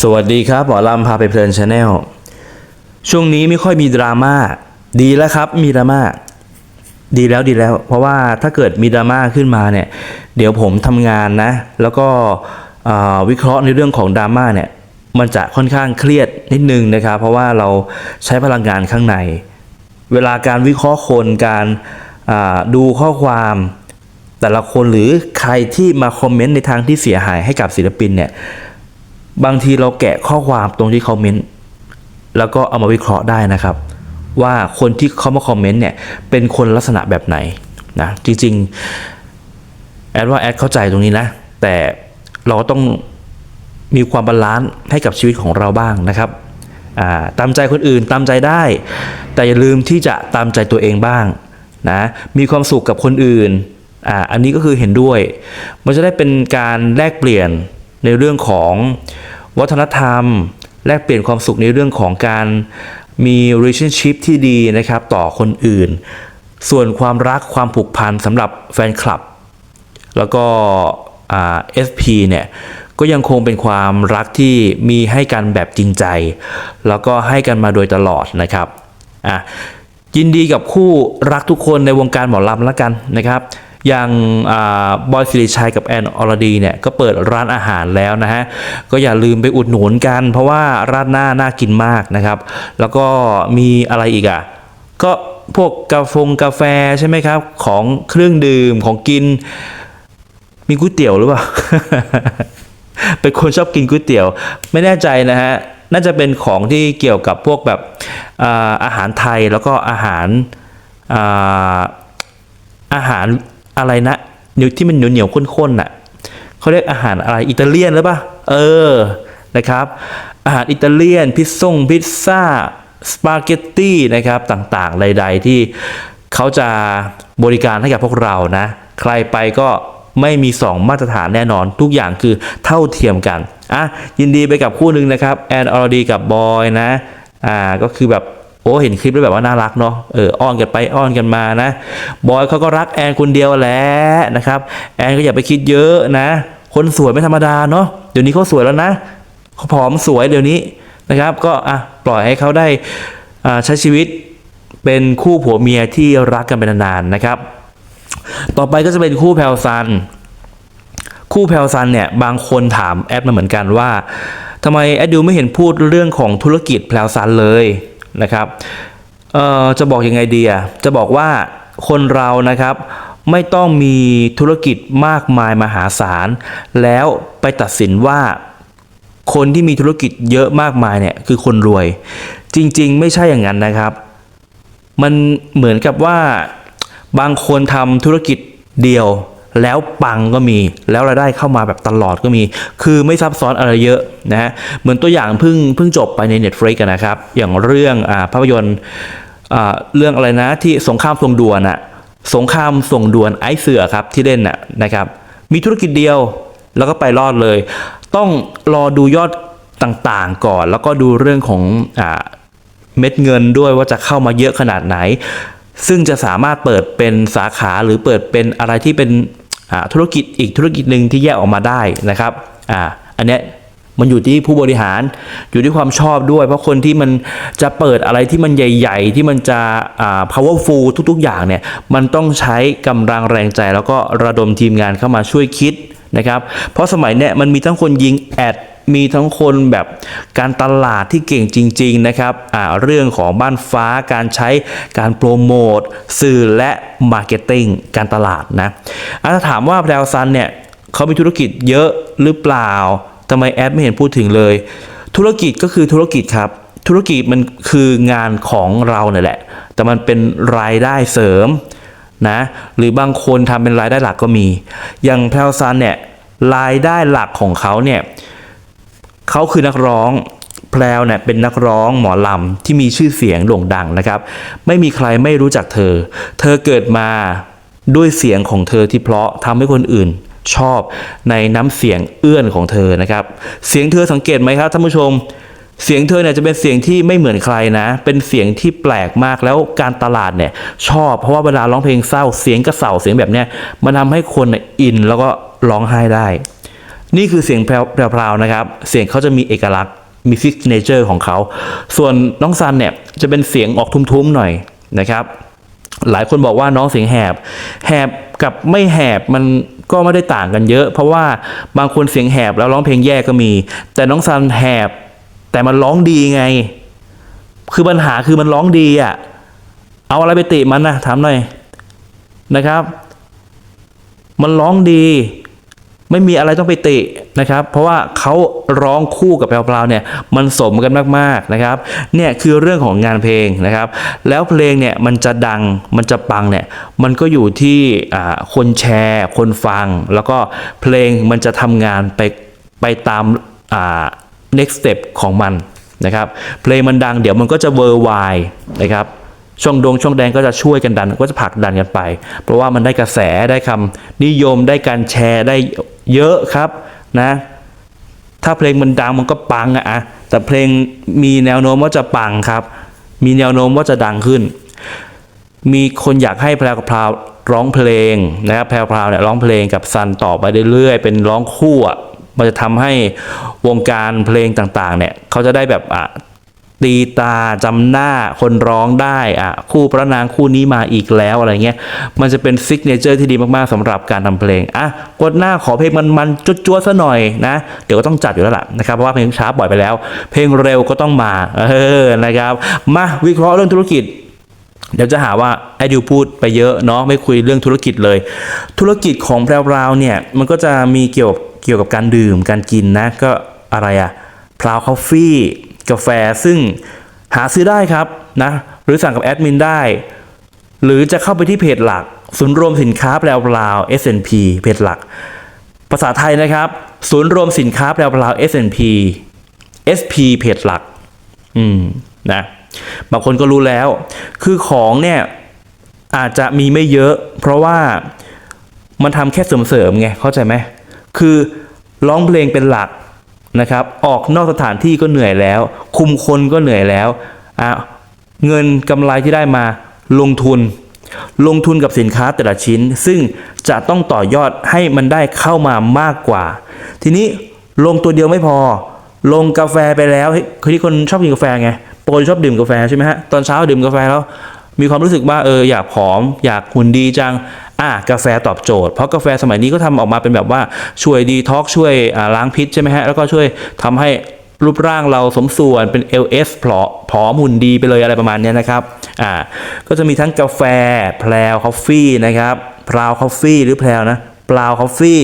สวัสดีครับหมอลำพาไปเพลินชาแนลช่วงนี้ไม่ค่อยมีดราม่าดีแล้วครับมีดราม่าดีแล้วดีแล้ว เพราะว่าถ้าเกิดมีดราม่าขึ้นมาเนี่ย เดี๋ยวผมทำงานนะ แล้วก็วิเคราะห์ในเรื่องของดราม่าเนี่ย มันจะค่อนข้างเครียดนิดนึงนะครับ เพราะว่าเราใช้พลังงานข้างใน เวลาการวิเคราะห์คนการดูข้อความแต่ละคนหรือใครที่มาคอมเมนต์ในทางที่เสียหายให้กับศิลปินเนี่ย บางทีเราแกะข้อความตรงที่เขาเมนต์แล้วก็เอามาวิเคราะห์ได้นะครับ ว่าคนที่เขามาคอมเมนต์เนี่ยเป็นคนลักษณะแบบไหนนะจริงๆแอดว่าแอดเข้าใจตรงนี้นะ แต่เราก็ต้องมีความบาลานซ์ให้กับชีวิตของเราบ้างนะครับาตามใจคนอื่นตามใจได้ แต่อย่าลืมที่จะตามใจตัวเองบ้างนะมีความสุขกับคนอื่นออันนี้ก็คือเห็นด้วย มันจะได้เป็นการแลกเปลี่ยน ในเรื่องของวัฒนธรรม แลกเปลี่ยนความสุขในเรื่องของการมี relationship ที่ดีนะครับต่อคนอื่น ส่วนความรักความผูกพันสำหรับแฟนคลับ แล้วก็อ่า SP เนี่ยก็ยังคงเป็นความรักที่มีให้กันแบบจริงใจ แล้วก็ให้กันมาโดยตลอดนะครับอะยินดีกับคู่รักทุกคนในวงการหมอลำแล้วกันนะครับ อย่างอบอยสิริชัยกับแอนอรดีเนี่ยก็เปิดร้านอาหารแล้วนะฮะก็อย่าลืมไปอุดหนุนกัน เพราะว่าราดหน้าน่ากินมากนะครับ แล้วก็มีอะไรอีกอะก็พวกกาแฟงกาแฟใช่ไหมครับ ของเครื่องดื่มของกิน มีก๋วยเตี๋ยวหรือเปล่า เป็นคนชอบกินก๋วยเตี๋ยว ไม่แน่ใจนะฮะ น่าจะเป็นของที่เกี่ยวกับพวกแบบอาอาหารไทยแล้วก็อาหารอาอาหาร อะไรนะเดี๋ยวที่มันเหนียวเหนียวๆข้นๆน่ะเขาเรียกอาหารอะไรอิตาเลียนหรือปล่าเออนะครับ อาหารอิตาเลียน พิซซ่งพิซซ่าสปาเกตตี้นะครับต่างๆใดๆที่เขาจะบริการให้กับพวกเรานะ ใครไปก็ไม่มี 2 มาตรฐานแน่นอนทุกอย่างคือเท่าเทียมกันอะยินดีไปกับคู่หนึ่งนะครับแอนอรดีกับบอยนะอ่าก็คือแบบ โอ้เห็นคลิปแล้วแบบว่าน่ารักเนาะเอออ้อนกันไปอ้อนกันมานะบอยเขาก็รักแอนคนเดียวแหละนะครับ แอนก็อย่าไปคิดเยอะนะ คนสวยไม่ธรรมดาเนาะเดี๋ยวนี้เขาสวยแล้วนะเขาผอมสวยเดี๋ยวนี้นะครับ ก็อะปล่อยให้เขาได้อ่าใช้ชีวิตเป็นคู่ผัวเมียที่รักกันเป็นนานๆนะครับ ต่อไปก็จะเป็นคู่แพลซัน คู่แพลซันเนี่ยบางคนถามแอดมาเหมือนกันว่าทำไมแอดดิวไม่เห็นพูดเรื่องของธุรกิจแพลซันเลย นะครับจะบอกยังไงดีอะจะบอกว่าคนเรานะครับไม่ต้องมีธุรกิจมากมายมหาศาล แล้วไปตัดสินว่าคนที่มีธุรกิจเยอะมากมายเนี่ยคือคนรวย จริงๆ ไม่ใช่อย่างนั้นนะครับ มันเหมือนกับว่าบางคนทำธุรกิจเดียว แล้วปังก็มี แล้วรายได้เข้ามาแบบตลอดก็มี คือไม่ซับซ้อนอะไรเยอะนะฮะ เหมือนตัวอย่างเพิ่งเพิ่งจบไปใน Netflix อะนะครับ อย่างเรื่องอภาพยนตร์เรื่องอะไรนะที่สงครามส่งด่วนอะสงครามส่งด่วนไอ้เสือครับที่เล่นน่ะนะครับ มีธุรกิจเดียวแล้วก็ไปรอดเลย ต้องรอดูยอดต่างๆก่อน แล้วก็ดูเรื่องของอเม็ดเงินด้วยว่าจะเข้ามาเยอะขนาดไหนซึ่งจะสามารถเปิดเป็นสาขาหรือเปิดเป็นอะไรที่เป็น ธุรกิจอีกธุรกิจหนึ่งที่แยกออกมาได้นะครับอ่าอันเนี้ยมันอยู่ที่ผู้บริหารอยู่ที่ความชอบด้วย เพราะคนที่มันจะเปิดอะไรที่มันใหญ่ ๆ ที่มันจะอ่า powerful ทุกๆ อย่างเนี่ยมันต้องใช้กำลังแรงใจ แล้วก็ระดมทีมงานเข้ามาช่วยคิดนะครับ เพราะสมัยเนี้ยมันมีทั้งคนยิงแอด มีทั้งคนแบบการตลาดที่เก่งจริง ๆ นะครับเรื่องของบ้านฟ้าการใช้การโปรโมทสื่อและมาร์เก็ตติ้งการตลาดนะอะถ้าถามว่าแพรวซันเนี่ยเขามีธุรกิจเยอะหรือเปล่าทำไมแอดไม่เห็นพูดถึงเลย ธุรกิจก็คือธุรกิจครับ ธุรกิจมันคืองานของเราเนี่ยแหละ แต่มันเป็นรายได้เสริมนะหรือบางคนทำเป็นรายได้หลักก็มี อย่างแพลวซันเนี่ยรายได้หลักของเขาเนี่ย เขาคือนักร้องแพลวเนี่ยเป็นนักร้องหมอลำที่มีชื่อเสียงโด่งดังนะครับ ไม่มีใครไม่รู้จักเธอ เธอเกิดมาด้วยเสียงของเธอที่เพราะทำให้คนอื่นชอบในน้ำเสียงเอื้อนของเธอนะครับ เสียงเธอสังเกตไหมครับท่านผู้ชม เสียงเธอเนี่ยจะเป็นเสียงที่ไม่เหมือนใครนะ เป็นเสียงที่แปลกมากแล้วการตลาดเนี่ยชอบเพราะว่าเวลาร้องเพลงเศร้าเสียงกระเสาเสียงแบบเนี้ยมันทำให้คนอินแล้วก็ร้องไห้ได้ นี่คือเสียงแพรวๆนะครับ เสียงเขาจะมีเอกลักษณ์ มีซิกเนเจอร์ของเขา ส่วนน้องซันเนี่ยจะเป็นเสียงออกทุ้มๆหน่อยนะครับ หลายคนบอกว่าน้องเสียงแหบ แหบกับไม่แหบมันก็ไม่ได้ต่างกันเยอะ เพราะว่าบางคนเสียงแหบแล้วร้องเพลงแย่ก็มี แต่น้องซันแหบ แต่มันร้องดีไง คือปัญหาคือมันร้องดีอะ เอาอะไรไปติมันนะถามหน่อยนะครับ มันร้องดี ไม่มีอะไรต้องไปตินะครับ เพราะว่าเขาร้องคู่กับแพรวๆเนี่ยมันสมกันมากๆนะครับเนี่ยคือเรื่องของงานเพลงนะครับ แล้วเพลงเนี่ยมันจะดังมันจะปังเนี่ยมันก็อยู่ที่คนแชร์ คนฟัง แล้วก็เพลงมันจะทำงานไปไปตามา next step ของมันนะครับ เพลงมันดังเดี๋ยวมันก็จะเวอร์ไวนะครับช่องดงช่องแดงก็จะช่วยกันดันก็จะผลักดันกันไป เพราะว่ามันได้กระแสได้คำนิยมได้การแชร์ได้ เยอะครับนะ ถ้าเพลงมันดังมันก็ปังอะอะแต่เพลงมีแนวโน้มว่าจะปังครับ มีแนวโน้มว่าจะดังขึ้น มีคนอยากให้แพรวพราวร้องเพลงนะครับแพรวพราวเนี่ยร้องเพลงกับซันต่อไปเรื่อยๆเป็นร้องคู่อะมันจะทำให้วงการเพลงต่างๆเนี่ยเขาจะได้แบบอะ ตีตาจำหน้าคนร้องได้อะคู่พระนางคู่นี้มาอีกแล้วอะไรเงี้ยมันจะเป็นซิกเนเจอร์ที่ดีมากๆสำหรับการทำเพลงอะกดหน้าขอเพลงมันๆจุดจ้วๆซะหน่อยนะ เดี๋ยวก็ต้องจัดอยู่แล้วล่ะนะครับเพราะว่าเพลงช้าปล่อยไปแล้ว เพลงเร็วก็ต้องมาเออนะครับมาวิเคราะห์เรื่องธุรกิจเดี๋ยวจะหาว่าไอ้ดิวพูดไปเยอะเนาะไม่คุยเรื่องธุรกิจเลย ธุรกิจของแพรวเนี่ยมันก็จะมีเกี่ยวกเกี่ยวกับการดื่มการกินนะก็อะไรอะพราวคอฟฟี่ กาแฟซึ่งหาซื้อได้ครับนะหรือสั่งกับแอดมินได้ หรือจะเข้าไปที่เพจหลัก ศูนย์รวมสินค้าแปลวๆ S&P เพจหลัก ภาษาไทยนะครับ ศูนย์รวมสินค้าแปลวๆ S&P SP เพจหลัก อืมนะบางคนก็รู้แล้ว คือของเนี่ยอาจจะมีไม่เยอะ เพราะว่ามันทำแค่เสริมๆไงเข้าใจไหมคือร้องเพลงเป็นหลัก นะครับออกนอกสถานที่ก็เหนื่อยแล้ว คุมคนก็เหนื่อยแล้วอะเงินกำไรที่ได้มาลงทุน ลงทุนกับสินค้าแต่ละชิ้น ซึ่งจะต้องต่อยอดให้มันได้เข้ามามากกว่า ทีนี้ลงตัวเดียวไม่พอ ลงกาแฟไปแล้วเฮ้ยคือที่คนชอบกินกาแฟไงปกติชอบดื่มกาแฟใช่ไหมฮะตอนเช้าดื่มกาแฟแล้วมีความรู้สึกว่าเอออยากผอม อยากหุ่นดีจัง อะกาแฟตอบโจทย์เพราะกาแฟสมัยนี้ก็ทำออกมาเป็นแบบว่าช่วยดีท็อกช่วยล้างพิษใช่ไหมฮะแล้วก็ช่วยทำให้รูปร่างเราสมส่วนเป็น LS ผอผอมหุ่นดีไปเลยอะไรประมาณนี้นะครับอ่าก็จะมีทั้งกาแฟแพลวคอฟฟี่นะครับพราวคอฟฟี่หรือแพลวนะปล่าคอฟฟี่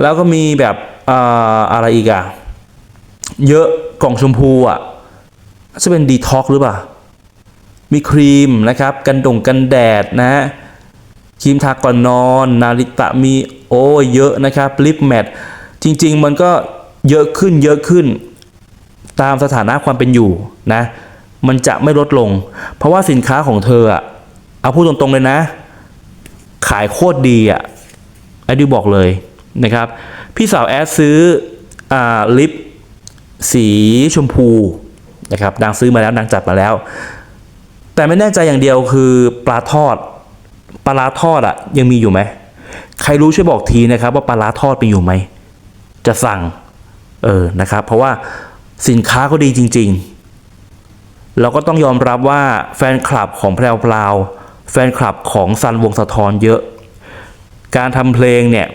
แล้วก็มีแบบอ่าอะไรอีกอะเยอะกล่องชมพูอะจะเป็นดีท็อกหรือเปล่ามีครีมนะครับ กันดงกันแดดนะฮะ ครีมทาก่อนนอน นาริตะมีโอ้เยอะนะครับลิปแมทจริง ๆ มันก็เยอะขึ้นเยอะขึ้น ตามสถานะความเป็นอยู่นะมันจะไม่ลดลง เพราะว่าสินค้าของเธออะเอาพูดตรงๆเลยนะ ขายโคตรดีอะไอ้ดิวบอกเลยนะครับ พี่สาวแอดซื้ออ่าลิปสีชมพูนะครับนางซื้อมาแล้วนางจัดมาแล้ว แต่ไม่แน่ใจอย่างเดียวคือปลาทอด ปลาร้าทอดอะยังมีอยู่ไหมใครรู้ช่วยบอกทีนะครับ ว่าปลาร้าทอดไปอยู่ไหมจะสั่งเออนะครับ เพราะว่าสินค้าก็ดีจริง ๆ เราก็ต้องยอมรับว่าแฟนคลับของแพรวพราวแฟนคลับของซันวงสะทอนเยอะ การทำเพลงเนี่ย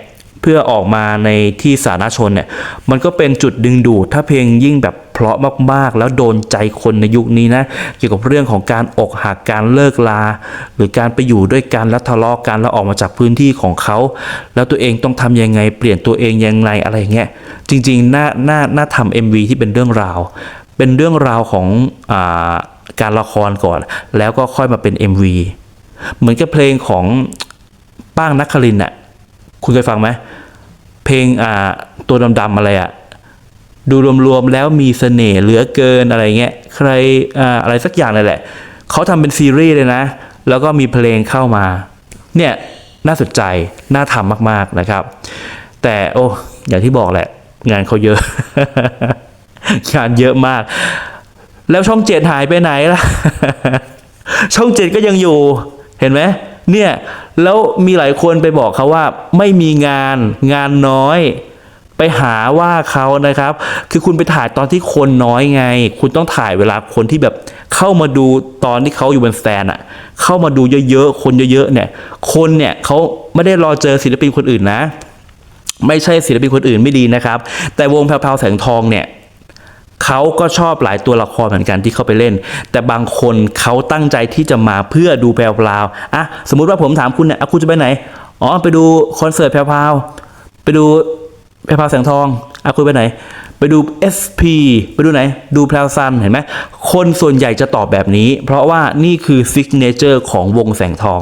เพื่อออกมาในที่สาธารณชนเนี่ยมันก็เป็นจุดดึงดูดถ้าเพลงยิ่งแบบเพราะมากๆ แล้วโดนใจคนในยุคนี้นะเกี่ยวกับเรื่องของการอกหักการเลิกลา หรือการไปอยู่ด้วยกันแล้วทะเลาะกันแล้วออกมาจากพื้นที่ของเขา แล้วตัวเองต้องทำยังไงเปลี่ยนตัวเองยังไงอะไรอย่างเงี้ยจริงๆน่าน่าน่าทำ MV ที่เป็นเรื่องราว เป็นเรื่องราวของอาการละครก่อน แล้วก็ค่อยมาเป็น MV เหมือนกับเพลงของป้างนักคลินทร์น่ะ คุณเคยฟังไหมเพลงอ่าตัวดำๆอะไรอะดูรวมๆแล้วมีเสน่ห์เหลือเกินอะไรเงี้ยใครอ่าอะไรสักอย่างเลยแหละเขาทำเป็นซีรีส์เลยนะ แล้วก็มีเพลงเข้ามา เนี่ยน่าสนใจน่าทำมากๆนะครับ แต่โอ้อย่างที่บอกแหละ งานเขาเยอะ งานเยอะมาก แล้วช่องเจ็ดหายไปไหนล่ะ ช่องเจ็ดก็ยังอยู่เห็นไหม เนี่ยแล้วมีหลายคนไปบอกเขาว่าไม่มีงานงานน้อย ไปหาว่าเขานะครับ คือคุณไปถ่ายตอนที่คนน้อยไง คุณต้องถ่ายเวลาคนที่แบบเข้ามาดูตอนที่เขาอยู่บนแตนอะเข้ามาดูเยอะๆคนเยอะๆเนี่ย คนเนี่ยเขาไม่ได้รอเจอศิลปินคนอื่นนะ ไม่ใช่ศิลปินคนอื่นไม่ดีนะครับ แต่วงแพรวๆแสงทองเนี่ย เขาก็ชอบหลายตัวละครเหมือนกันที่เขาไปเล่น แต่บางคนเขาตั้งใจที่จะมาเพื่อดูแพรวๆอะสมมุติว่าผมถามคุณเนี่ยอะคุณจะไปไหนอ๋อไปดูคอนเสิร์ตแพรวๆไปดูแพรวๆแสงทองอะคุณไปไหน ไปดู SP ไปดูไหน ดูแพรวซันเห็นไหมคนส่วนใหญ่จะตอบแบบนี้ เพราะว่านี่คือซิกเนเจอร์ของวงแสงทอง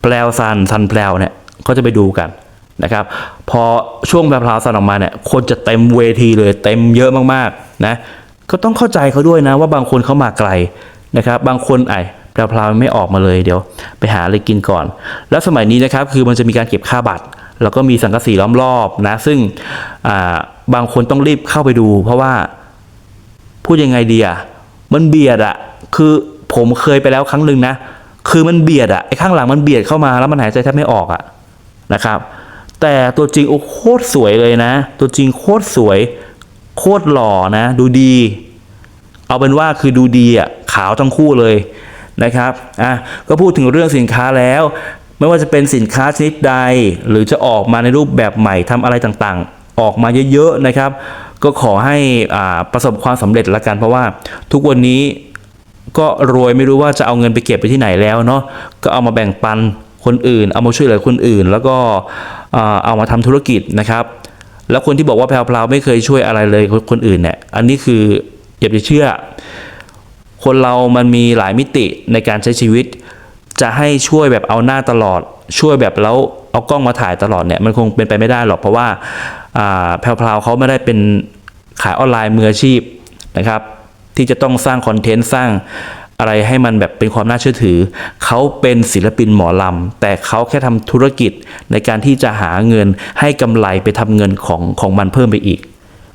แพลวซันซันแพลวเนี่ยก็จะไปดูกัน นะครับพอช่วงแพลวซันออกมาเนี่ยคนจะเต็มเวทีเลยเต็มเยอะมากๆนะก็ต้องเข้าใจเขาด้วยนะว่าบางคนเขามาไกลนะครับบางคนไอ้แพลวพลาไม่ออกมาเลยเดี๋ยว ไปหาอะไรกินก่อน แล้วสมัยนี้นะครับคือมันจะมีการเก็บค่าบัตร แล้วก็มีสังกะสีล้อมรอบนะซึ่งบางคนต้องรีบเข้าไปดู เพราะว่าพูดยังไงดีอะมันเบียดอะคือผมเคยไปแล้วครั้งหนึ่งนะ คือมันเบียดอะไอ้ข้างหลังมันเบียดเข้ามาแล้วมันหายใจแทบไม่ออกอะนะครับ แต่ตัวจริงโอ้โคตรสวยเลยนะ ตัวจริงโคตรสวย โคตรหล่อนะ ดูดี เอาเป็นว่าคือดูดีอะขาวทั้งคู่เลยนะครับอะก็พูดถึงเรื่องสินค้าแล้ว ไม่ว่าจะเป็นสินค้าชนิดใด หรือจะออกมาในรูปแบบใหม่ทำอะไรต่างๆ ออกมาเยอะๆนะครับ ก็ขอให้อ่าประสบความสำเร็จละกันเพราะว่าทุกวันนี้ก็รวยไม่รู้ว่าจะเอาเงินไปเก็บไปที่ไหนแล้วเนาะก็เอามาแบ่งปัน คนอื่น เอามาช่วยเหลือคนอื่น แล้วก็เอามาทำธุรกิจนะครับ แล้วคนที่บอกว่าแพรวๆไม่เคยช่วยอะไรเลยคนอื่นเนี่ยอันนี้คืออย่าไปเชื่อ คนเรามันมีหลายมิติในการใช้ชีวิต จะให้ช่วยแบบเอาหน้าตลอด ช่วยแบบแล้วเอากล้องมาถ่ายตลอดเนี่ยมันคงเป็นไปไม่ได้หรอกเพราะว่าแพรวๆเขาไม่ได้เป็นขายออนไลน์มืออาชีพนะครับ ที่จะต้องสร้างคอนเทนต์สร้าง อะไรให้มันแบบเป็นความน่าเชื่อถือ เขาเป็นศิลปินหมอลำ แต่เขาแค่ทำธุรกิจในการที่จะหาเงินให้กำไรไปทำเงินของของมันเพิ่มไปอีก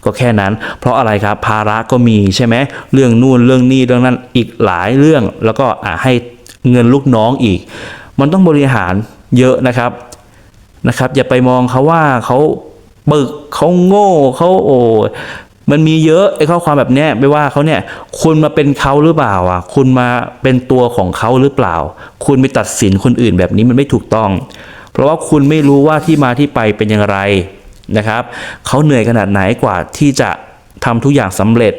ก็แค่นั้น เพราะอะไรครับภาระก็มีใช่ไหมเรื่องนู่นเรื่องนี้เรื่องนั้นอีกหลายเรื่อง แล้วก็อะให้เงินลูกน้องอีก มันต้องบริหารเยอะนะครับนะครับ อย่าไปมองเขาว่าเขาปึกเขาโง่เขาโอ้ มันมีเยอะไอ้ข้อความแบบเนี้ยไม่ว่าเขาเนี่ย คุณมาเป็นเขาหรือเปล่าอะ คุณมาเป็นตัวของเขาหรือเปล่า คุณไปตัดสินคนอื่นแบบนี้มันไม่ถูกต้อง เพราะว่าคุณไม่รู้ว่าที่มาที่ไปเป็นอย่างไรนะครับเขาเหนื่อยขนาดไหนกว่าที่จะทำทุกอย่างสำเร็จ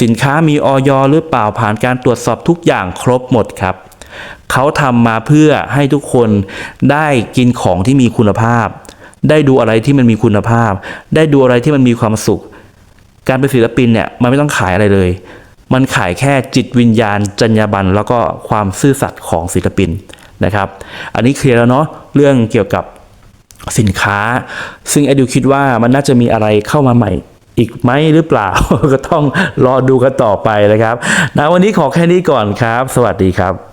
สินค้ามีออยหรือเปล่าผ่านการตรวจสอบทุกอย่างครบหมดครับเขาทำมาเพื่อให้ทุกคนได้กินของที่มีคุณภาพ ได้ดูอะไรที่มันมีคุณภาพ ได้ดูอะไรที่มันมีความสุข การเป็นศิลปินเนี่ยมันไม่ต้องขายอะไรเลย มันขายแค่จิตวิญญาณ จรรยาบรรณแล้วก็ความซื่อสัตย์ของศิลปินนะครับ อันนี้เคลียร์แล้วเนาะเรื่องเกี่ยวกับสินค้า ซึ่งไอดิวคิดว่ามันน่าจะมีอะไรเข้ามาใหม่อีกไหมหรือเปล่า ก็ต้องรอดูกันต่อไปนะครับนะวันนี้ขอแค่นี้ก่อนครับ สวัสดีครับ